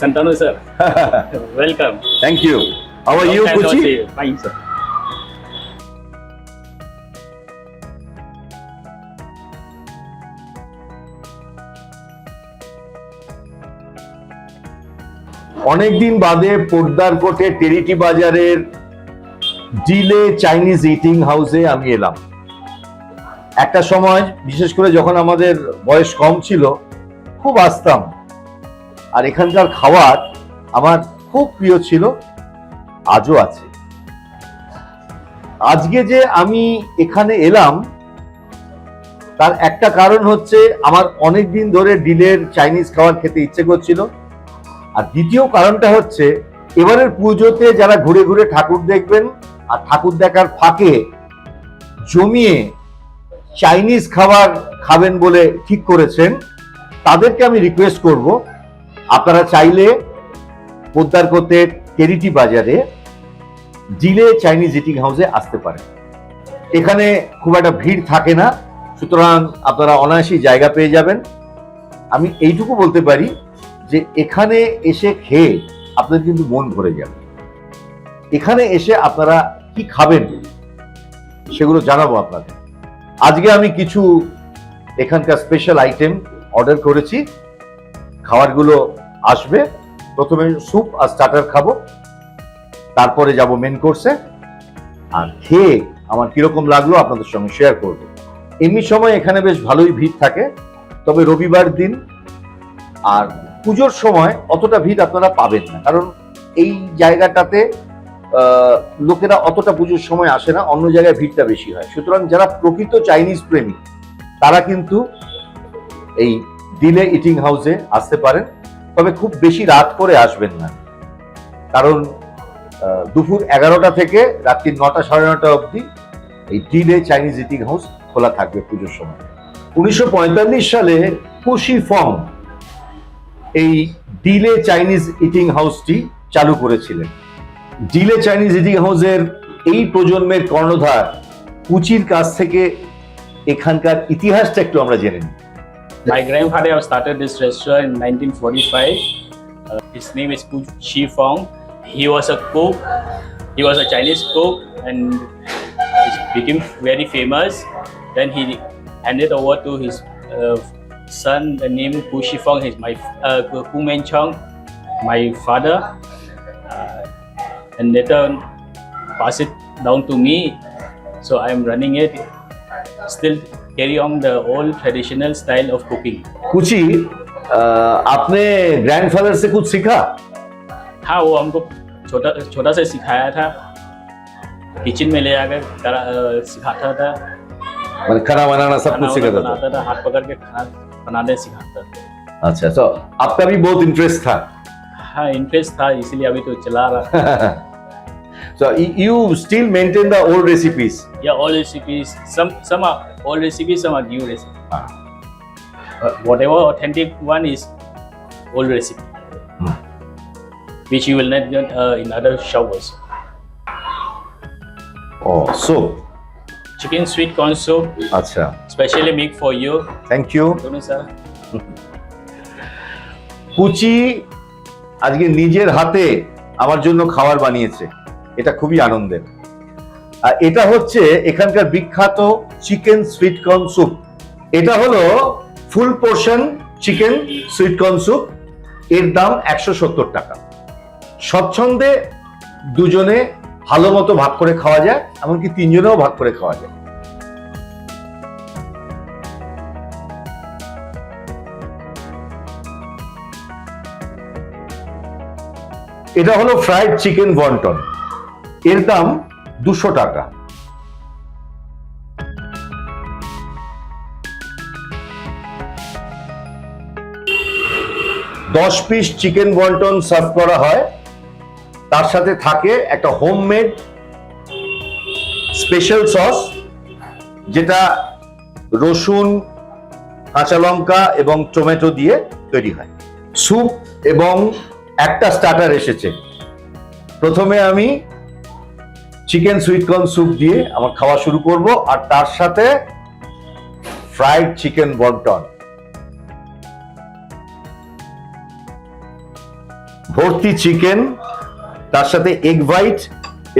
Santanu sir. Welcome. You how are you Long no কুচি. Fine, sir. অনেকদিন বাদে পোর্দার কোটে টেরিটি বাজারের ডিলে চাইনিজ ইটিং হাউসে আমি এলাম একটা সময় বিশেষ করে যখন আমাদের বয়স কম ছিল খুব আসতাম আর এখানকার খাবার আমার খুব প্রিয় ছিল, আজও আছে। আজকে যে আমি এখানে এলাম, তার একটা কারণ হচ্ছে আমার অনেক দিন ধরে ডিলের চাইনিজ খাবার খেতে ইচ্ছে করছিল। আর দ্বিতীয় কারণটা হচ্ছে, এবারের পুজোতে যারা ঘুরে ঘুরে ঠাকুর দেখবেন আর ঠাকুর দেখার ফাঁকে জমিয়ে চাইনিজ খাবার খাবেন বলে ঠিক করেছেন, তাদেরকে আমি রিকোয়েস্ট করব আপনারা চাইলে পোদ্দার করতে টেরিটি বাজারে জিলে চাইনিজ ইটিং হাউসে আসতে পারেন। এখানে খুব একটা ভিড় থাকে না, সুতরাং আপনারা অনায়াসই জায়গা পেয়ে যাবেন। আমি এইটুকু বলতে পারি যে এখানে এসে খেয়ে আপনাদের কিন্তু মন ভরে যাবে। এখানে এসে আপনারা কি খাবেন সেগুলো জানাব আপনাদের। আজকে আমি কিছু এখানকার স্পেশাল আইটেম অর্ডার করেছি। খাবারগুলো আসবে। প্রথমে স্যুপ আর স্টার্টার খাব। তারপরে যাব মেন কোর্সে আর খেয়ে আমার কীরকম লাগল আপনাদের সঙ্গে শেয়ার করব। এমনি সময় এখানে বেশ ভালোই ভিড় থাকে। তবে রবিবার দিন আর পুজোর সময় অতটা ভিড় আপনারা পাবেন না। কারণ এই জায়গাটাতে লোকেরা অতটা পুজোর সময় আসে না, অন্য জায়গায় ভিড়টা বেশি হয়। সুতরাং যারা প্রকৃত চাইনিজ প্রেমী তারা কিন্তু এই ডিলে ইটিং হাউসে আসতে পারেন। তবে খুব বেশি রাত করে আসবেন না। কারণ দুপুর এগারোটা থেকে রাত্রি নটা সাড়ে নটা অবধি এই ডিলে চাইনিজ ইটিং হাউস খোলা থাকবে পুজোর সময়। উনিশশো সালে কুশি ফং এই ডিলে চাইনিজ ইটিং হাউসটি চালু করেছিলেন। ডিলে চাইনিজ ইটিং হাউসের এই প্রজন্মের কর্ণধার কুচির কাছ থেকে এখানকার ইতিহাসটা একটু আমরা জেনে নিই। My grandfather have started this restaurant in 1945. Uh, his name is Pu Chi Fong. He was a cook. He was a Chinese cook and he became very famous. Then he handed over to his uh, son. The name Pu Chi Fong is my uh, Men Chong, my father, uh, and later pass it down to me. So I am running it. Still carry on the old traditional style of cooking. कुची आपने grandfather से कुछ सीखा? हाँ वो हमको छोटा छोटा से सिखाया था। किचन में ले जाकर करा- सिखाता था। মানে खाना बनाना सब कुछ सिखाता था। था हाथ पकड़ के खाना बनाने सिखाता था। अच्छा तो आपका भी बहुत इंटरेस्ट था। हाँ इंटरेस्ट था इसीलिए अभी तो चला रहा। So you still maintain the old recipes? या all recipes some some are old recipes some are new recipes Ah. But whatever authentic one is old recipe Hmm. which you will not get uh, in other showers oh so chicken sweet corn soup আচ্ছা specially make for you Tony sir কুচি আজকে নিজের হাতে আমার জন্য খাবার বানিয়েছে এটা খুবই আনন্দের আর এটা হচ্ছে এখানকার বিখ্যাত চিকেন সুইট কর্ন স্যুপ এটা হলো full portion chicken sweet corn soup এর দাম একশো সত্তর টাকা। স্বচ্ছন্দে দুজনে ভালো মতো ভাগ করে খাওয়া যায়, এমনকি তিনজনেও ভাগ করে খাওয়া যায়। এটা হলো ফ্রাইড চিকেন বন্টন এর দাম দুশো টাকা। দশ পিস চিকেন বন্টন সার্ভ করা হয়। তার সাথে থাকে একটা হোমমেড স্পেশাল সস যেটা রসুন, কাঁচা লঙ্কা এবং টমেটো দিয়ে তৈরি হয়। স্যুপ এবং একটা স্টার্টার এসেছে। প্রথমে আমি চিকেন সুইট কর্ন স্যুপ দিয়ে আমার খাওয়া শুরু করব, আর তার সাথে ফ্রাইড চিকেন বন্টন ভর্তি চিকেন তার সাথে এগ হোয়াইট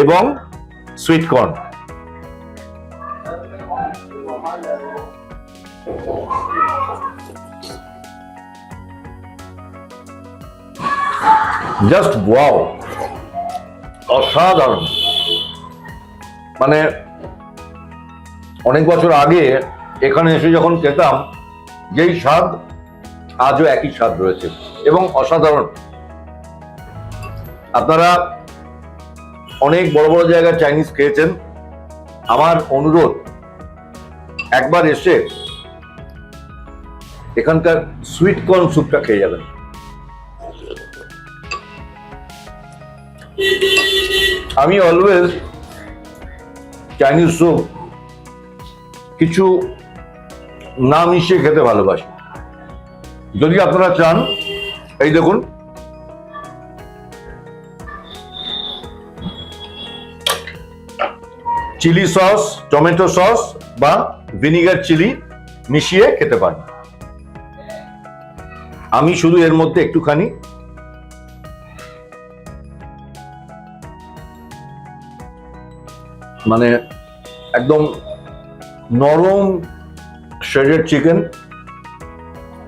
এবং সুইট কর্ন জাস্ট ওয়াও অসাধারণ। মানে অনেক বছর আগে এখানে এসে যখন খেতাম, যেই স্বাদ আজও একই স্বাদ রয়েছে এবং অসাধারণ। আপনারা অনেক বড় বড় জায়গায় চাইনিজ খেয়েছেন। আমার অনুরোধ, একবার এসে এখানকার সুইট কর্ন স্যুপটা খেয়ে যাবেন। আমি অলওয়েজ চাইনিজ স্যুপ কিছু না মিশিয়ে খেতে ভালোবাসি। যদি আপনারা চান, এই দেখুন। চিলি সস, টমেটো সস বা ভিনিগার চিলি মিশিয়ে খেতে পারেন। আমি শুধু এর মধ্যে একটুখানি মানে একদম নরম শ্রেডেড চিকেন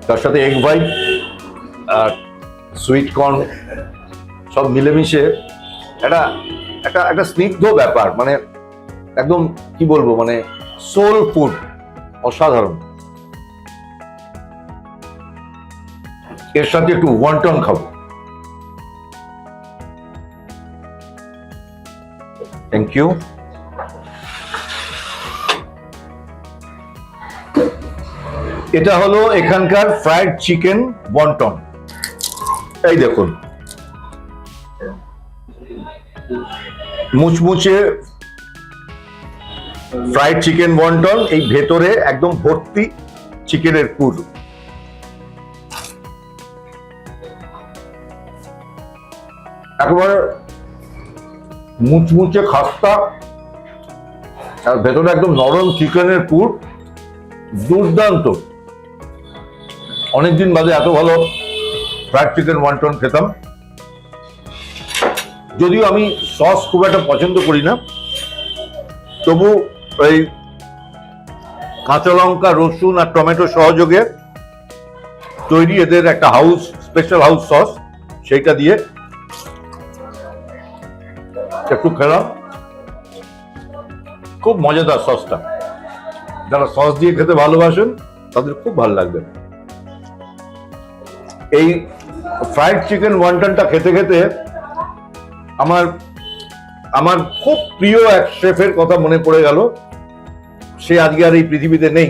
তার সাথে এগ হোয়াইট আর সুইট কর্ন সব মিলেমিশে। একটা একটা একটা স্নিগ্ধ ব্যাপার মানে একদম কি বলব মানে সোল ফুড অসাধারণ। এর সাথে একটু ওয়ান্টন খাব। থ্যাংক ইউ এটা হলো এখানকার ফ্রাইড চিকেন বন্টন এই দেখুন। মুচমুচে ফ্রাইড চিকেন বন্টন এই ভেতরে একদম ভর্তি চিকেনের পুর। একেবারে মুচমুচে খাস্তা, আর ভেতরে একদম নরম চিকেনের পুর। দুর্দান্ত। অনেকদিন বাদে এত ভালো ফ্রাইড চিকেন ওয়ান্টন খেতাম। যদিও আমি সস খুব একটা পছন্দ করি না, তবু এই কাঁচা লঙ্কা, রসুন আর টমেটো সহযোগে তৈরি এদের একটা হাউস স্পেশাল হাউস সস সেইটা দিয়ে একটু খেলাম। খুব মজাদার সসটা যারা সস দিয়ে খেতে ভালোবাসেন, তাদের খুব ভালো লাগবে। এই ফ্রাইড চিকেন ওয়ান্টনটা খেতে খেতে আমার আমার খুব প্রিয় এক শেফের কথা মনে পড়ে গেল। সে আজকে আর এই পৃথিবীতে নেই।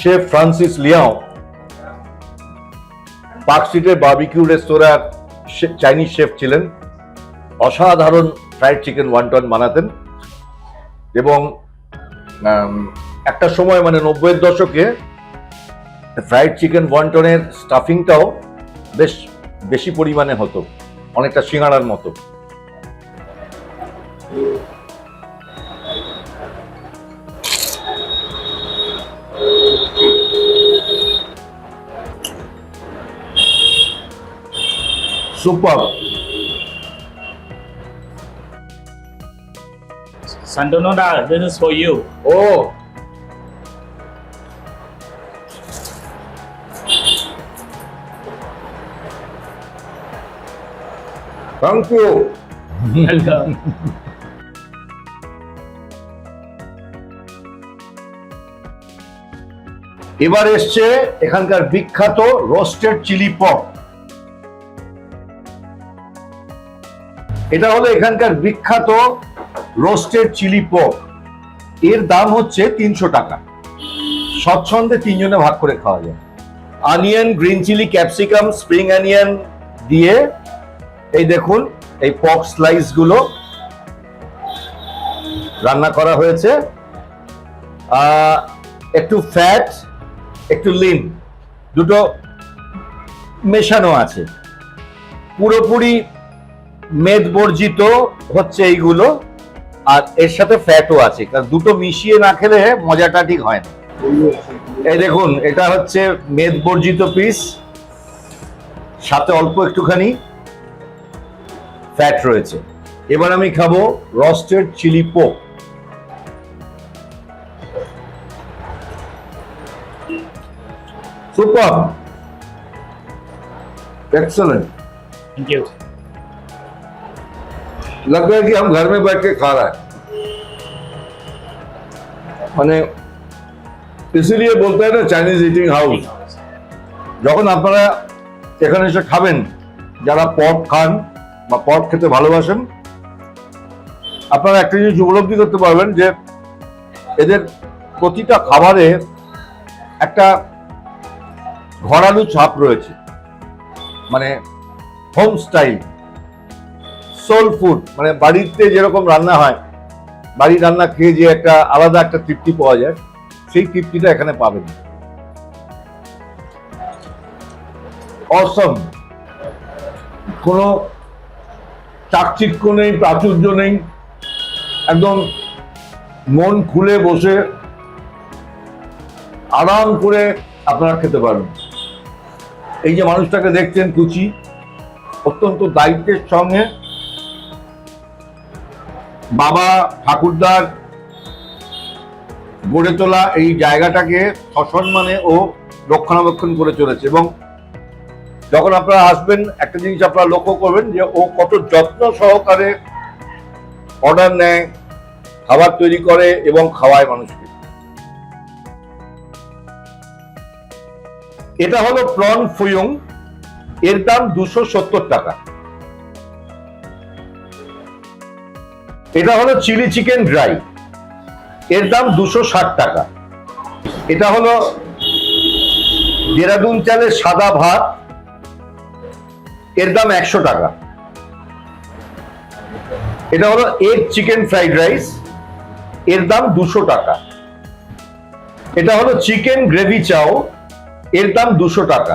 শেফ ফ্রান্সিস লিয়াও পার্ক স্ট্রিটের বার্বিকিউ রেস্তোরাঁর চাইনিজ শেফ ছিলেন। অসাধারণ ফ্রাইড চিকেন ওয়ান্টন বানাতেন। এবং একটা সময় মানে নব্বইয়ের দশকে ফ্রাইড চিকেন ওয়ান্টনের স্টাফিংটাও বেশ বেশি পরিমাণে হতো অনেকটা সিঙ্গাড়ার মতো। Super Santonona, this is for you. ও থ্যাংক ইউ। Welcome. এবার এসছে এখানকার বিখ্যাত রোস্টেড চিলি পপ। এটা হলো এখানকার বিখ্যাত রোস্টেড চিলি পপ। এর দাম হচ্ছে তিনশো টাকা। স্বচ্ছন্দে তিনজনে ভাগ করে খাওয়া যায়। Onion green chilli, capsicum, spring onion দিয়ে এই দেখুন, এই পক স্লাইসগুলো রান্না করা হয়েছে। একটু ফ্যাট একটু লিন দুটো মেশানো আছে। পুরোপুরি মেদ বর্জিত হচ্ছে এইগুলো, আর এর সাথে ফ্যাটও আছে। কারণ দুটো মিশিয়ে না খেলে মজাটা ঠিক হয় না। এই দেখুন, এটা হচ্ছে মেদ বর্জিত পিস সাথে অল্প একটুখানি ফ্যাট রয়েছে এবার আমি খাবো roasted chilli pork super excellent Thank you. लग रहा है कि हम घर में बैठ के खा रहा है মানে ইসিলিয়ে বলতে হয় না চাইনিজ ইটিং হাউস যখন আপনারা এখানে এসে খাবেন যারা পট খান বা পট খেতে ভালোবাসেন, আপনারা একটা জিনিস উপলব্ধি করতে পারবেন যে এদের প্রতিটা খাবারে একটা ঘরালু ছাপ রয়েছে। মানে হোম স্টাইল সোল ফুড মানে বাড়িতে যেরকম রান্না হয়, বাড়ির রান্না খেয়ে যে একটা আলাদা একটা তৃপ্তি পাওয়া যায়, সেই তৃপ্তিটা এখানে পাবেন। অসম কোনো চাকচিক্য নেই, প্রাচুর্য নেই। একদম মন খুলে বসে আরাম করে আপনারা খেতে পারবেন এই যে মানুষটাকে দেখছেন কুচি, অত্যন্ত দায়িত্বের সঙ্গে বাবা ঠাকুরদার গড়ে তোলা এই জায়গাটাকে সসম্মানে ও রক্ষণাবেক্ষণ করে চলেছে এবং যখন আপনারা আসবেন, একটা জিনিস আপনারা লক্ষ্য করবেন যে ও কত যত্ন সহকারে অর্ডার নেয়, খাবার তৈরি করে এবং খাওয়ায় মানুষকে। এটা হলো প্রন ফুয়ুং, এর দাম দুশো সত্তর টাকা। এটা হলো চিলি চিকেন ড্রাই, এর দাম দুশো ষাট টাকা। এটা হলো দেরাদুন চালের সাদা ভাত এর দাম একশো টাকা। এটা হলো এগ চিকেন ফ্রাইড রাইস এর দাম দুশো টাকা। এটা হলো চিকেন গ্রেভি চাও এর দাম দুশো টাকা।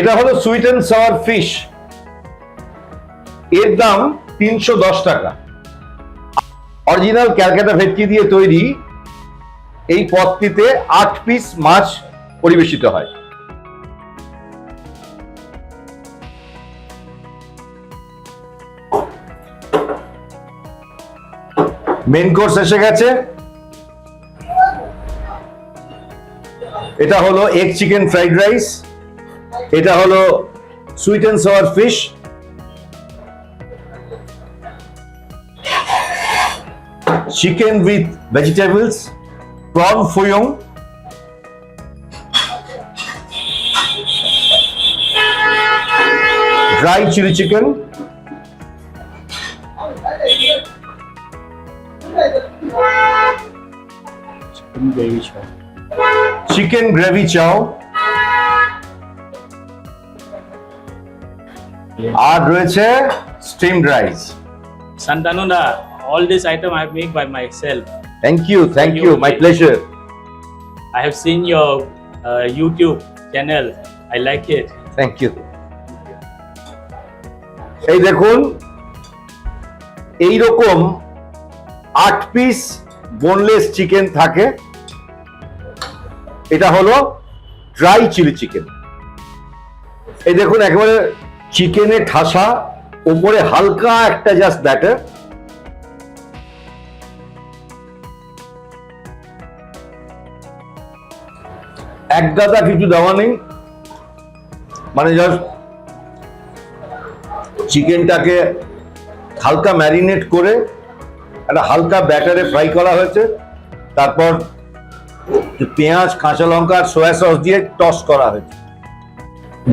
এটা হলো সুইট অ্যান্ড সাওয়ার ফিশ এর দাম তিনশো দশ টাকা। অরিজিনাল ক্যালকাটা ভেটকি দিয়ে তৈরি, এই পদটিতে আট পিস মাছ পরিবেশিত হয়। মেন কোর্স এসে গেছে। এটা হলো এগ চিকেন ফ্রাইড রাইস এটা হলো sweet and sour fish chicken with vegetables prawn foo yung dry chilli chicken Gravy chow. chicken gravy chow, আর রয়েছে steamed rice Santanuna, all this item I make by myself. Thank you thank you my pleasure I have seen your uh, YouTube channel. I like it. Thank you এই দেখুন এই রকম আট piece boneless chicken থাকে এটা হলো dry chilli chicken এই দেখুন, একেবারে চিকেনে ঠাসা, উপরে হালকা একটা জাস্ট ব্যাটার এক গাদা কিছু দেওয়া নেই। মানে জাস্ট চিকেনটাকে হালকা ম্যারিনেট করে, একটা হালকা ব্যাটারে ফ্রাই করা হয়েছে। তারপর পেঁয়াজ, কাঁচা লঙ্কা আর সয়া সস দিয়ে টস করা হয়েছে।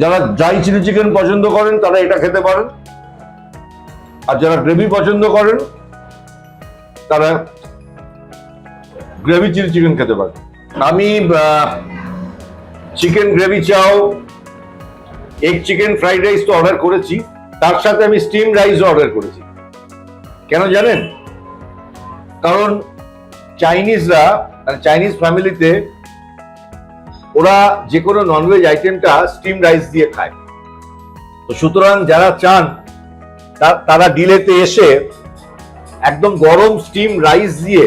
যারা ড্রাই চিলি চিকেন পছন্দ করেন, তারা এটা খেতে পারেন। আর যারা গ্রেভি পছন্দ করেন, তারা গ্রেভি চিলি চিকেন খেতে পারেন। আমি chicken gravy chow egg chicken fried rice তো অর্ডার করেছি। তার সাথে আমি স্টিম রাইস অর্ডার করেছি। কেন জানেন? কারণ চাইনিজরা চাইনিজ ফ্যামিলিতে ওরা যে কোনো ননভেজ আইটেমটা স্টিম রাইস দিয়ে খায়। তো সুতরাং যারা চান তারা ডিলেতে এসে একদম গরম স্টিম রাইস দিয়ে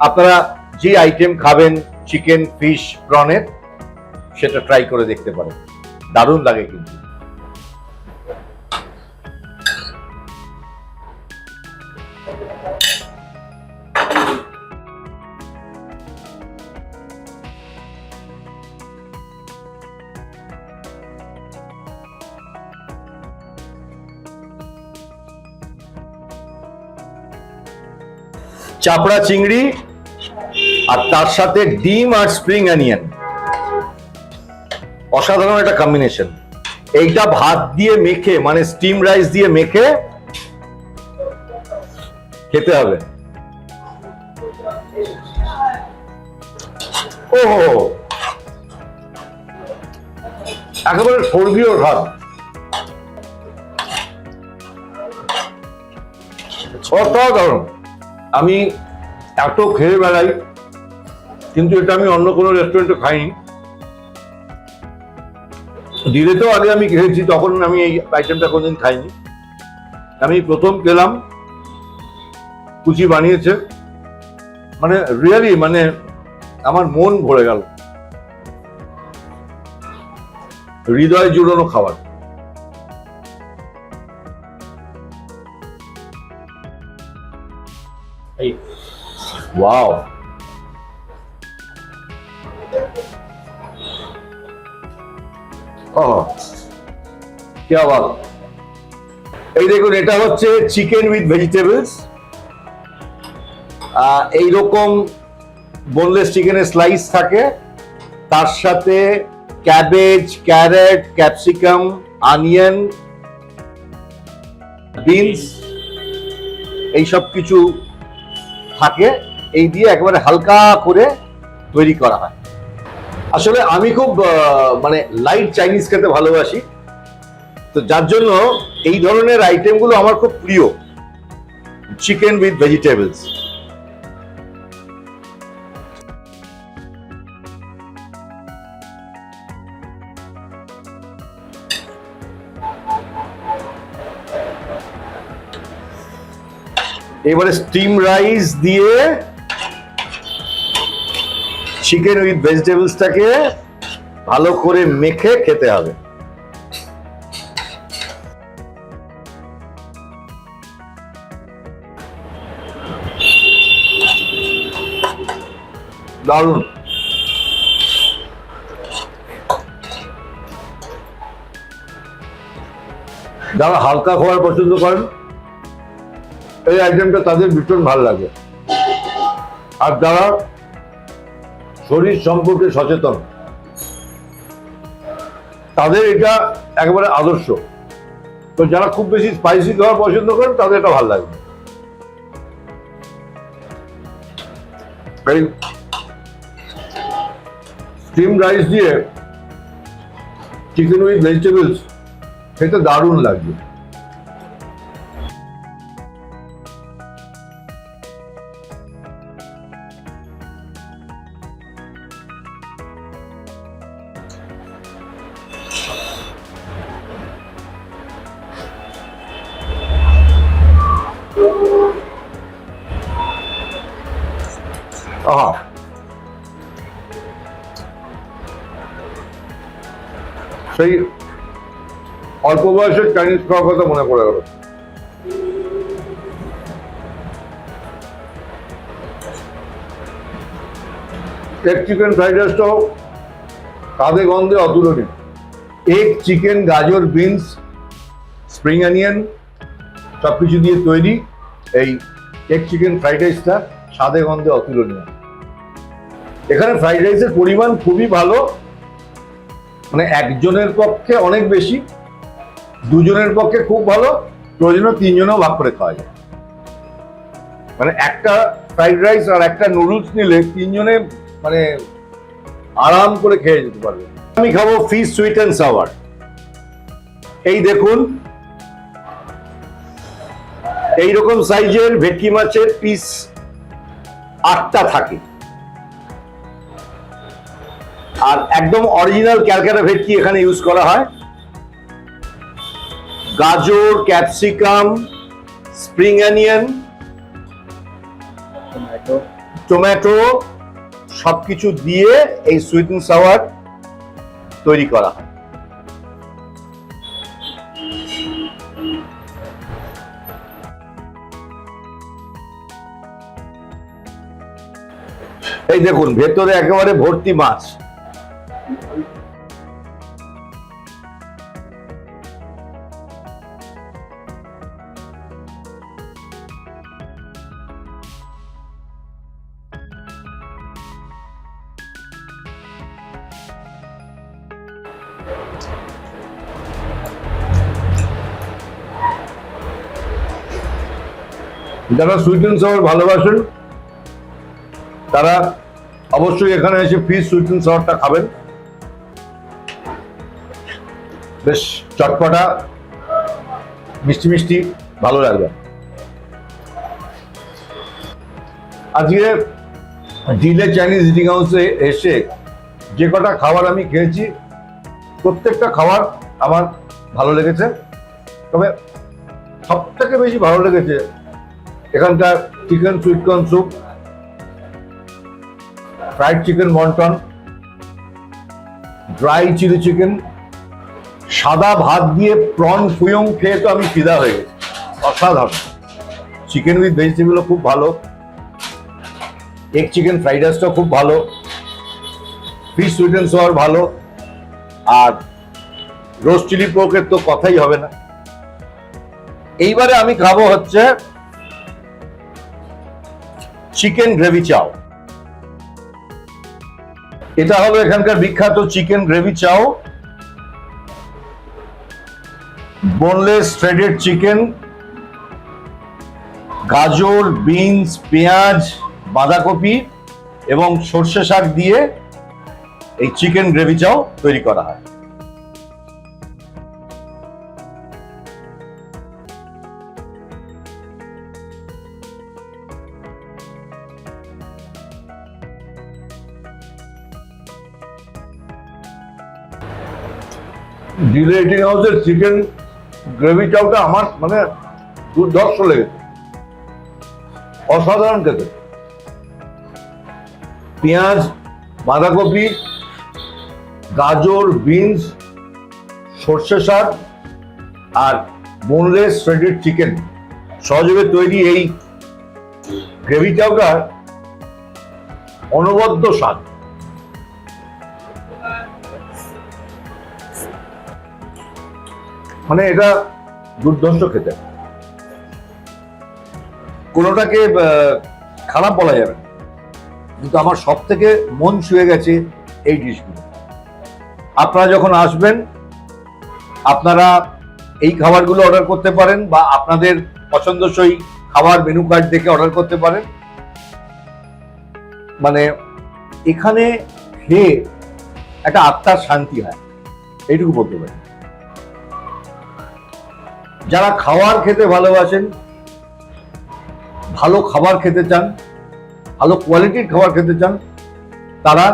আপনারা যে আইটেম খাবেন চিকেন ফিশ প্রনের সেটা ট্রাই করে দেখতে পারেন। দারুণ লাগে কিন্তু। চাপড়া চিংড়ি আর তার সাথে ডিম আর স্প্রিং অনিয়ন। অসাধারণ একটা কম্বিনেশন এইটা ভাত দিয়ে মেখে মানে স্টিম রাইস দিয়ে মেখে খেতে হবে। ও একেবারে স্বর্গীয় ভাত। অসাধারণ। আমি এত খেয়ে বেড়াই, কিন্তু এটা আমি অন্য কোনো রেস্টুরেন্টে খাইনি। ডিলেতেও আগে আমি খেয়েছি, তখন আমি এই আইটেমটা কোনোদিন খাইনি। আমি প্রথম খেলাম, কুচি বানিয়েছে। মানে রিয়েলি মানে আমার মন ভরে গেল। হৃদয় জুড়ানো খাবার। ওয়াও কি আবার এই দেখুন, এটা হচ্ছে চিকেন উইথ ভেজিটেবলস এইরকম বোনলেস চিকেনের স্লাইস থাকে। তার সাথে cabbage carrot capsicum onion beans এইসব কিছু থাকে। এই দিয়ে একেবারে হালকা করে তৈরি করা হয়। আসলে আমি খুব মানে লাইট চাইনিজ খেতে ভালোবাসি। তো যার জন্য এই ধরনের আইটেমগুলো আমার খুব প্রিয়। চিকেন উইথ ভেজিটেবলস এবারে স্টিম রাইস দিয়ে চিকেন উইথ ভেজিটেবলসটাকে ভালো করে মেখে খেতে হবে। দারুণ। যারা হালকা খাবার পছন্দ করেন, এই আইটেমটা তাদের ভীষণ ভালো লাগে। আর যারা শরীর সম্পর্কে সচেতন। তাদের এটা একেবারে আদর্শ। তো যারা খুব বেশি স্পাইসি খাওয়া পছন্দ করেন, তাদের এটা ভালো লাগবে। এই স্টিম রাইস দিয়ে চিকেন উইথ ভেজিটেবলস খেতে দারুণ লাগবে। আহা সেই অল্প বয়সের চাইনিজ খাওয়ার কথা মনে পড়ে গেল। এগ চিকেন ফ্রাইড রাইসটাও কাঁধে গন্ধে অতুলনীয়। এগ চিকেন গাজর বিনস স্প্রিং অনিয়ন সব কিছু দিয়ে তৈরি এই এগ চিকেন ফ্রাইড রাইসটা স্বাদে গন্ধে অতুলনীয়। এখানে ফ্রাইড রাইসের পরিমাণ খুবই ভালো। মানে একজনের পক্ষে অনেক বেশি, দুজনের পক্ষে খুব ভালো, প্রয়োজনে তিনজনেও ভাগ করে খাওয়া যায়। মানে একটা ফ্রাইড রাইস আর একটা নুডলস নিলে তিনজনে মানে আরাম করে খেয়ে যেতে পারবে। আমি খাব ফিশ সুইট অ্যান্ড সাওয়ার এই দেখুন, এইরকম সাইজের ভেটকি মাছের পিস আটটা থাকে। আর একদম অরিজিনাল ক্যালকাটা ভেটকি এখানে ইউজ করা হয়। গাজর ক্যাপসিকাম স্প্রিং অনিয়ন. টমেটো সবকিছু দিয়ে এই সুইট অ্যান্ড সাওয়ার তৈরি করা হয়। এই দেখুন ভেতরে একেবারে ভর্তি মাছ। যারা সুইট অ্যান্ড সাওয়ার ভালোবাসেন, তারা অবশ্যই এখানে এসে ফিশ সুইট অ্যান্ড সাওয়ারটা খাবেন। বেশ, চটপটা, মিষ্টি মিষ্টি, ভালো লাগবে। আজকে ডিলে চাইনিজ ইটিং হাউসে এসে যে কটা খাবার আমি খেয়েছি, প্রত্যেকটা খাবার আমার ভালো লেগেছে। তবে সব থেকে বেশি ভালো লেগেছে এখানকার chicken sweet corn soup fried chicken wonton dry chilli chicken সাদা ভাত দিয়ে প্রন ফুয়ং খেয়ে তো আমি ফিদা হয়ে গেছি। অসাধারণ। চিকেন উইথ ভেজিটেবলও খুব ভালো। এগ চিকেন ফ্রাইড রাইসটাও খুব ভালো। ফিশ সুইট অ্যান্ড সোয়ার ভালো। আর রোস্ট চিলি পোকের তো কথাই হবে না। এইবারে আমি খাব হচ্ছে চিকেন গ্রেভি চাও। এটা হলো এখানকার বিখ্যাত chicken gravy chow. Boneless shredded chicken গাজর বিনস পেঁয়াজ, বাঁধাকপি এবং সর্ষে শাক দিয়ে এই চিকেন গ্রেভি চাও তৈরি করা হয়। ডিলে ইটিং হাউসের চিকেন গ্রেভি চাউটা আমার মানে দুর্ধর্ষ লেগেছে। অসাধারণ খেতে। পেঁয়াজ, বাঁধাকপি, গাজর বিনস সর্ষে শাক আর বোনলেস শ্রেডেড চিকেন সহযোগে তৈরি এই গ্রেভি চাউটা অনবদ্য স্বাদ। মানে এটা দুর্ধর্ষ খেতে। কোনোটাকে খারাপ বলা যাবে না। কিন্তু আমার সব থেকে মন ছুঁয়ে গেছে এই ডিশগুলো। আপনারা যখন আসবেন, আপনারা এই খাবারগুলো অর্ডার করতে পারেন বা আপনাদের পছন্দসই খাবার মেনু কার্ড দেখে অর্ডার করতে পারেন। মানে এখানে খেয়ে একটা আত্মার শান্তি হয়। এইটুকু বলতে পারি। যারা খাবার খেতে ভালোবাসেন, ভালো খাবার খেতে চান, ভালো কোয়ালিটির খাবার খেতে চান, তারা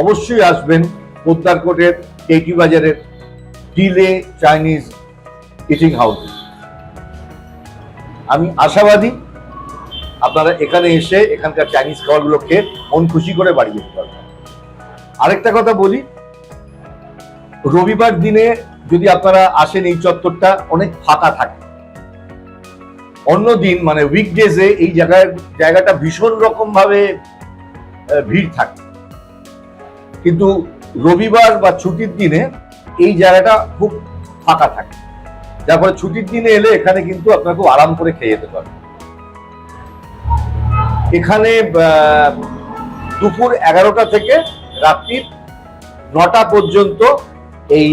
অবশ্যই আসবেন পোদ্দারকোটের কেটি বাজারের ডিলে চাইনিজ ইটিং হাউস আমি আশাবাদী আপনারা এখানে এসে এখানকার চাইনিজ খাবারগুলো খেয়ে মন খুশি করে বাড়ি যেতে পারবেন। আরেকটা কথা বলি, রবিবার দিনে যদি আপনারা আসেন এই চত্বরটা, অনেক ফাঁকা থাকে। অন্য দিন মানে উইকডেজে এই জায়গায়, জায়গাটা ভীষণ রকম ভাবে ভিড় থাকে। কিন্তু রবিবার বা ছুটির দিনে এই জায়গাটা খুব ফাঁকা থাকে। যার ফলে ছুটির দিনে এলে এখানে কিন্তু আপনার খুব আরাম করে খেয়ে যেতে পারবেন। এখানে দুপুর এগারোটা থেকে রাত্রির নটা পর্যন্ত এই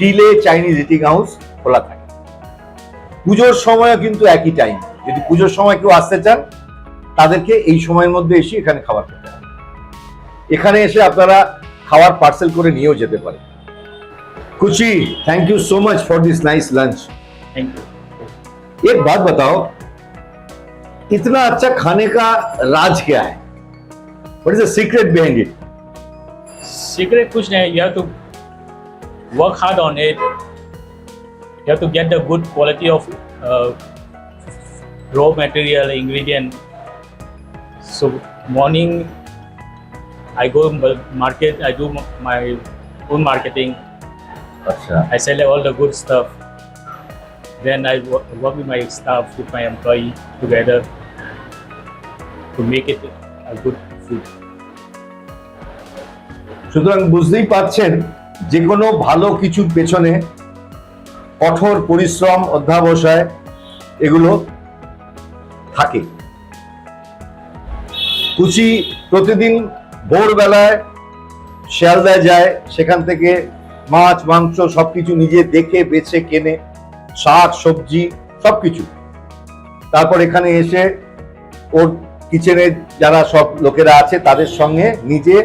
টিলে চাইনিজ ইটিং হাউস খোলা থাকে পুজোর সময়ও কিন্তু একই টাইম যদি পুজোর সময় কেউ আসতে চান তাদেরকে এই সময়ের মধ্যে এসে এখানে খাবার খেতে হবে এখানে এসে আপনারা খাবার পার্সেল করে নিয়েও যেতে পারেন कुची thank you so much for this nice lunch thank you एक बात बताओ इतना अच्छा खाने का राज क्या है what is the secret behind it secret कुछ नहीं you have to work hard on it you have to get the good quality of uh, raw material ingredient so morning i go m- market i do m- my own marketing. আচ্ছা I sell all the good stuff. Then I wo- work with my staff, with my employee together to make it a good food. সুতরাং বুঝতেই পারছেন যে কোনো ভালো কিছুর পেছনে কঠোর পরিশ্রম অধ্যাবসায় এগুলো থাকে। কুচি প্রতিদিন ভোরবেলায় শিয়ালদায় যায়, সেখান থেকে মাছ, মাংস সবকিছু নিজে দেখে, বেছে, কেনে, শাক, সবজি, সবকিছু। তারপর এখানে এসে ওর কিচেনে যারা সব লোকেরা আছে, তাদের সঙ্গে নিজে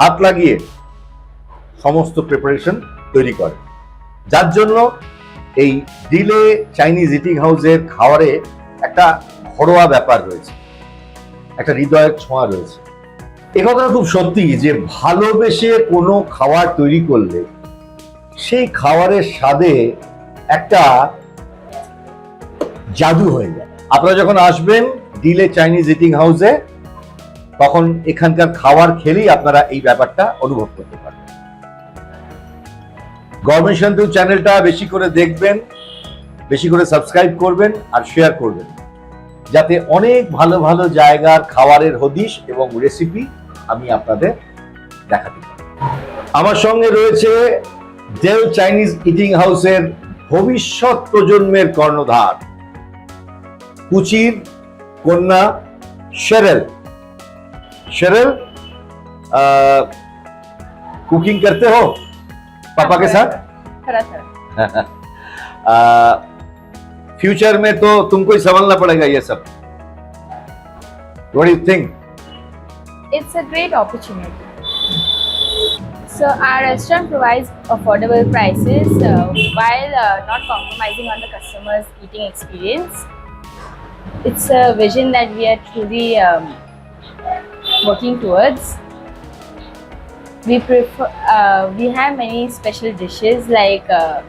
হাত লাগিয়ে সমস্ত প্রিপারেশন তৈরি করে। যার জন্য এই ডিলে চাইনিজ ইটিং হাউসের খাওয়ারে একটা ঘরোয়া ব্যাপার রয়েছে। একটা হৃদয়ের ছোঁয়া রয়েছে। এ কথাটা খুব সত্যি যে ভালোবেসে কোনো খাবার তৈরি করলে সেই খাবারের স্বাদে একটা জাদু হয়ে যায়। আপনারা যখন আসবেন ডিলে চাইনিজ ইটিং হাউসে তখন এখানকার খাবার খেলেই আপনারা এই ব্যাপারটা অনুভব করতে পারবেন। গভর্নমেন্ট সন্ধু চ্যানেলটা বেশি করে দেখবেন, বেশি করে সাবস্ক্রাইব করবেন আর শেয়ার করবেন। যাতে অনেক ভালো ভালো জায়গার খাবারের হদিস এবং রেসিপি আমি আপনাদের দেখাতে পারি। আমার সঙ্গে রয়েছে দেও চাইনিজ ইটিং হাউসের ভবিষ্যৎ প্রজন্মের কর্ণধার, কুচির কন্যা শেরেল। শেরেল কুকিং করতে হোক पापा के साथ फ्यूचर में तो तुमको ही संभालना पड़ेगा ये सब what you think It's a great opportunity. So our restaurant provides affordable prices uh, while uh, not compromising on the customer's eating experience. It's a vision that we are truly um, working towards. We prefer uh, we have many special dishes like uh,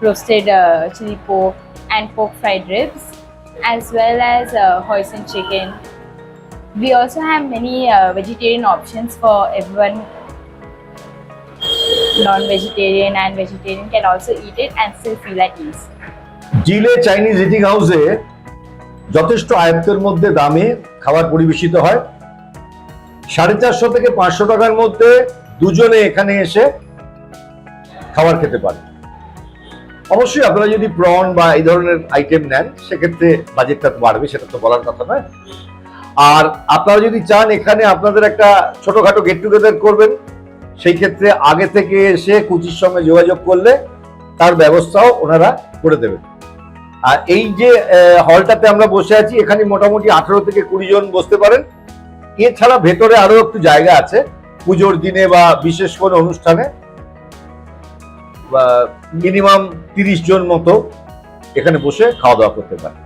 roasted uh, chili pork and pork fried ribs, as well as uh, hoisin chicken, we also have many uh, vegetarian options for everyone. Non-vegetarian and vegetarian can also eat it and still feel at ease. জিলে Chinese eating হাউসে যথেষ্ট আয়ত্তের মধ্যে দামে খাবার পরিবেশিত হয় সাড়ে চারশো থেকে পাঁচশো টাকার মধ্যে দুজনে এখানে এসে খাবার খেতে পারে। অবশ্যই আপনারা যদি প্রন বা এই ধরনের আইটেম নেন, সেক্ষেত্রে বাজেটটা তো বাড়বে, সেটা তো বলার কথা নয়। আর আপনারা যদি চান এখানে আপনাদের একটা ছোটখাটো গেট টুগেদার করবেন, সেই ক্ষেত্রে আগে থেকে এসে কুচির সঙ্গে যোগাযোগ করলে তার ব্যবস্থাও ওনারা করে দেবেন। আর এই যে হলটাতে আমরা বসে আছি, এখানে মোটামুটি আঠারো থেকে কুড়ি জন বসতে পারেন। এছাড়া ভেতরে আরও একটু জায়গা আছে। পুজোর দিনে বা বিশেষ কোনো অনুষ্ঠানে মিনিমাম তিরিশ জন মতো এখানে বসে খাওয়া দাওয়া করতে পারে।